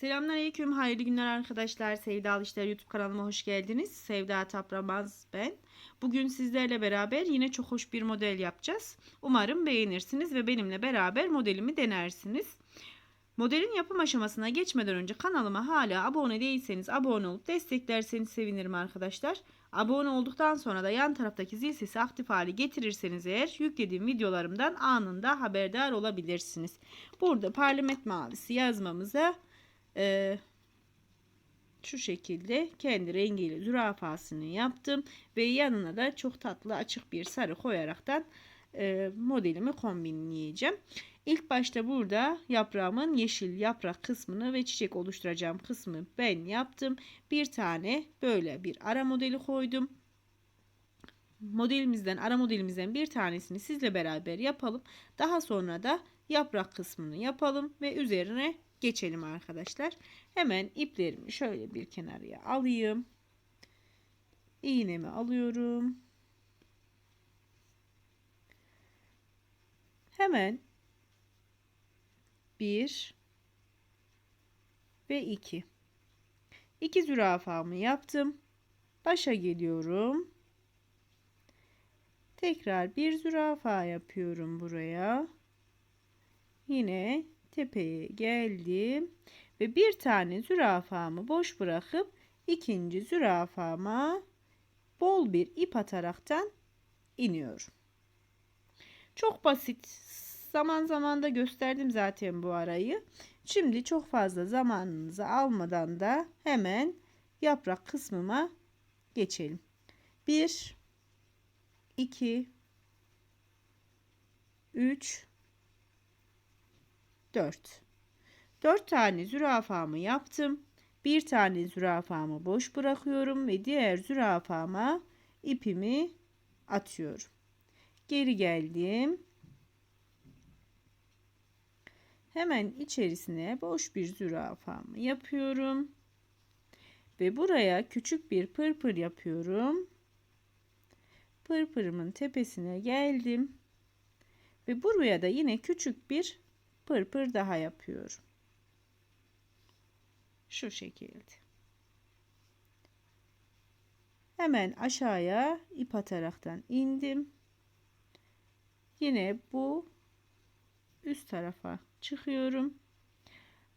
Selamünaleyküm, hayırlı günler arkadaşlar. Sevda İşler YouTube kanalıma hoş geldiniz. Sevda Tapramaz ben. Bugün sizlerle beraber yine çok hoş bir model yapacağız. Umarım beğenirsiniz ve benimle beraber modelimi denersiniz. Modelin yapım aşamasına geçmeden önce kanalıma hala abone değilseniz abone olup desteklerseniz sevinirim arkadaşlar. Abone olduktan sonra da yan taraftaki zil sesi aktif hale getirirseniz eğer yüklediğim videolarımdan anında haberdar olabilirsiniz. Burada parlament mavisi yazmamıza e, şu şekilde kendi rengiyle zürafasını yaptım ve yanına da çok tatlı açık bir sarı koyaraktan e, modelimi kombinleyeceğim. İlk başta burada yaprağımın yeşil yaprak kısmını ve çiçek oluşturacağım kısmı ben yaptım. Bir tane böyle bir ara modeli koydum. Modelimizden ara modelimizden bir tanesini sizle beraber yapalım. Daha sonra da yaprak kısmını yapalım ve üzerine geçelim arkadaşlar. Hemen iplerimi şöyle bir kenarıya alayım. İğnemi alıyorum. Hemen 1 ve 2. 2 zürafamı yaptım. Başa geliyorum. Tekrar bir zürafa yapıyorum buraya. Yine tepeye geldim ve bir tane zürafamı boş bırakıp ikinci zürafama bol bir ip ataraktan iniyorum. Çok basit. Zaman zaman da gösterdim zaten bu arayı. Şimdi çok fazla zamanınızı almadan da hemen yaprak kısmıma geçelim. 1 2 3 4 4 tane zürafamı yaptım. Bir tane zürafamı boş bırakıyorum ve diğer zürafama ipimi atıyorum. Geri geldim. Hemen içerisine boş bir zürafamı yapıyorum. Ve buraya küçük bir pırpır yapıyorum. Pırpırımın tepesine geldim. Ve buraya da yine küçük bir pırpır daha yapıyorum. Şu şekilde. Hemen aşağıya ip ataraktan indim. Yine bu üst tarafa çıkıyorum.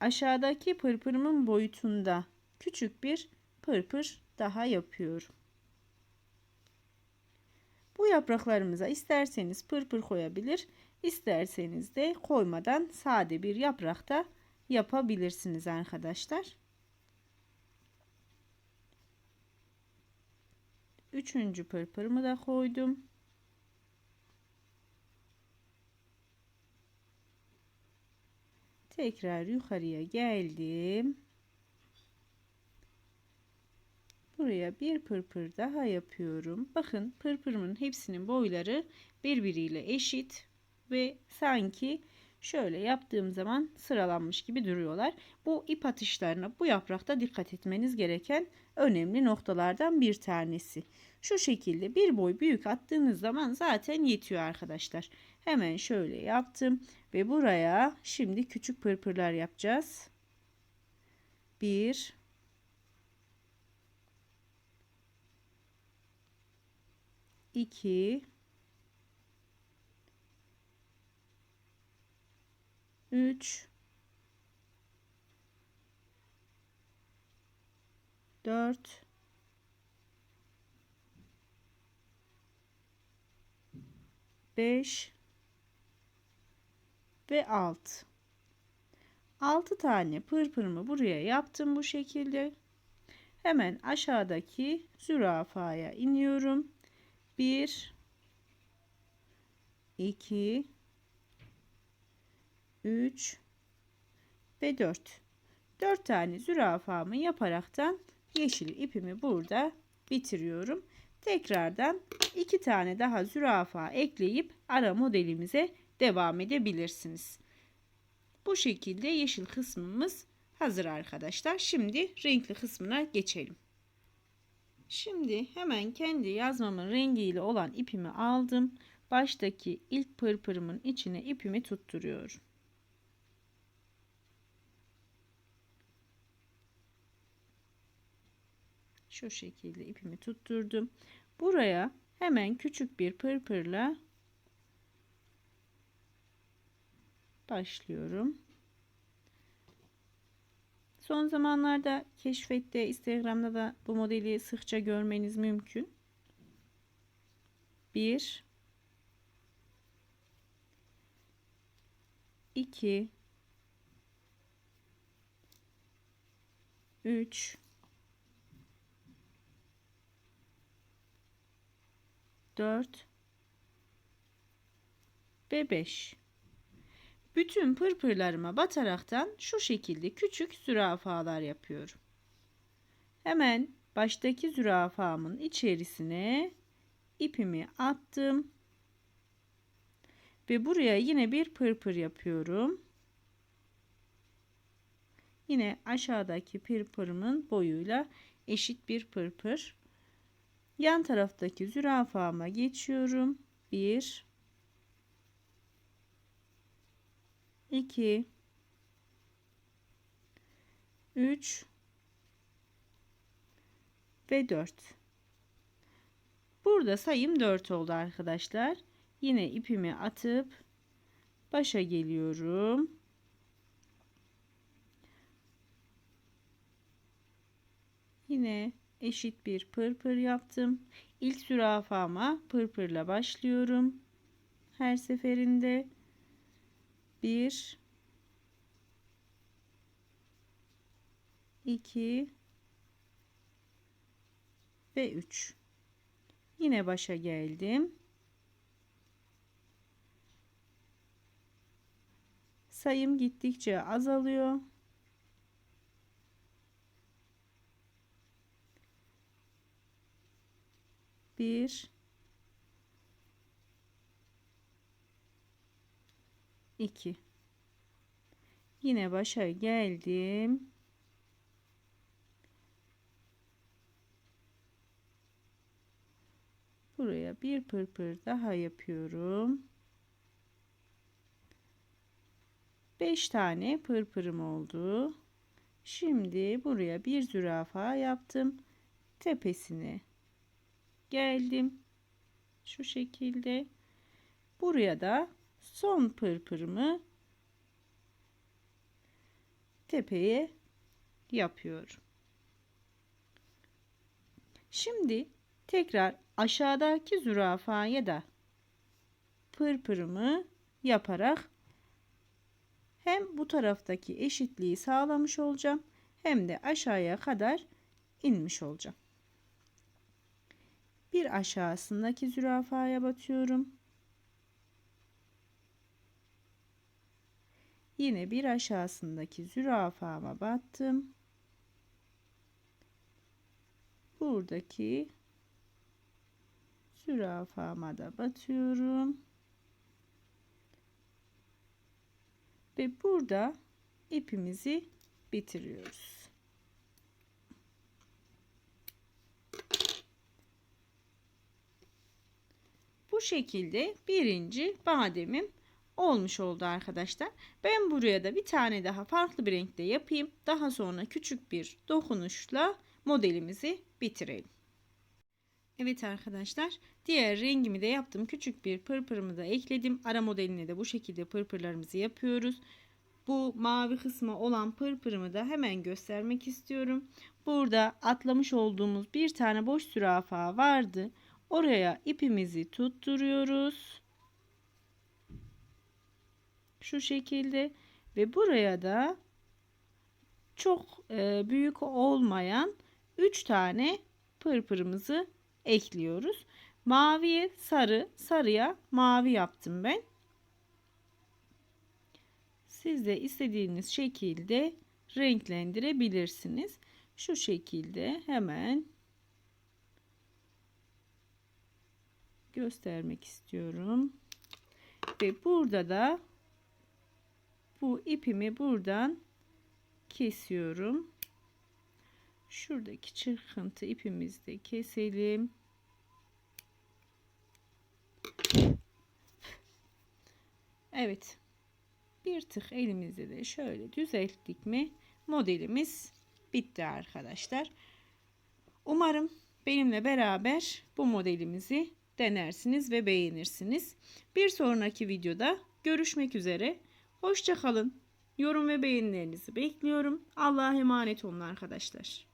Aşağıdaki pırpırımın boyutunda küçük bir pırpır daha yapıyorum. Bu yapraklarımıza isterseniz pırpır koyabilir, isterseniz de koymadan sade bir yaprakta yapabilirsiniz arkadaşlar. Üçüncü pırpırımı da koydum. Tekrar yukarıya geldim. Buraya bir pırpır daha yapıyorum. Bakın pırpırımın hepsinin boyları birbiriyle eşit ve sanki şöyle yaptığım zaman sıralanmış gibi duruyorlar. Bu ip atışlarına bu yaprakta dikkat etmeniz gereken önemli noktalardan bir tanesi. Şu şekilde bir boy büyük attığınız zaman zaten yetiyor arkadaşlar. Hemen şöyle yaptım ve buraya şimdi küçük pırpırlar yapacağız. 1 2 3 4 5 ve 6 6 tane pırpırımı buraya yaptım bu şekilde. Hemen aşağıdaki zürafaya iniyorum. 1 2 3 ve 4. 4 tane zürafamı yaparaktan yeşil ipimi burada bitiriyorum. Tekrardan 2 tane daha zürafa ekleyip ara modelimize devam edebilirsiniz. Bu şekilde yeşil kısmımız hazır arkadaşlar. Şimdi renkli kısmına geçelim. Şimdi hemen kendi yazmamın rengiyle olan ipimi aldım. Baştaki ilk pırpırımın içine ipimi tutturuyorum. Şu şekilde ipimi tutturdum. Buraya hemen küçük bir pırpırla başlıyorum. Son zamanlarda keşfette, Instagram'da da bu modeli sıkça görmeniz mümkün. 1 2 3 4 ve 5 bütün pırpırlarıma bataraktan şu şekilde küçük zürafalar yapıyorum. Hemen baştaki zürafamın içerisine ipimi attım. Ve buraya yine bir pırpır yapıyorum. Yine aşağıdaki pırpırımın boyuyla eşit bir pırpır. Yan taraftaki zürafama geçiyorum. 1 2 3 ve 4 burada sayım 4 oldu arkadaşlar. Yine ipimi atıp başa geliyorum. Yine eşit bir pırpır yaptım. İlk zürafama pırpırla başlıyorum. Her seferinde 1 2 ve 3 yine başa geldim. Sayım gittikçe azalıyor bir. 2 yine başa geldim. Buraya bir pırpır daha yapıyorum. 5 tane pırpırım oldu. Şimdi buraya bir zürafa yaptım. Tepesine geldim şu şekilde buraya da son pırpırımı tepeye yapıyorum. Şimdi tekrar aşağıdaki zürafaya da pırpırımı yaparak hem bu taraftaki eşitliği sağlamış olacağım hem de aşağıya kadar inmiş olacağım. Bir aşağısındaki zürafaya batıyorum. Yine bir aşağısındaki zürafama battım. Buradaki zürafama da batıyorum. Ve burada ipimizi bitiriyoruz. Bu şekilde birinci bademim olmuş oldu arkadaşlar. Ben buraya da bir tane daha farklı bir renkte yapayım. Daha sonra küçük bir dokunuşla modelimizi bitirelim. Evet arkadaşlar diğer rengimi de yaptım. Küçük bir pırpırımı da ekledim. Ara modeline de bu şekilde pırpırlarımızı yapıyoruz. Bu mavi kısmı olan pırpırımı da hemen göstermek istiyorum. Burada atlamış olduğumuz bir tane boş zürafa vardı. Oraya ipimizi tutturuyoruz şu şekilde ve buraya da çok e, büyük olmayan 3 tane pırpırımızı ekliyoruz. Maviye sarı, sarıya mavi yaptım ben. Siz de istediğiniz şekilde renklendirebilirsiniz. Şu şekilde hemen göstermek istiyorum. Ve burada da bu ipimi buradan kesiyorum. Şuradaki çırkıntı ipimizi de keselim. Evet. Bir tık elimizde de şöyle düzelttik mi modelimiz bitti arkadaşlar. Umarım benimle beraber bu modelimizi denersiniz ve beğenirsiniz. Bir sonraki videoda görüşmek üzere. Hoşçakalın. Yorum ve beğenilerinizi bekliyorum. Allah'a emanet olun arkadaşlar.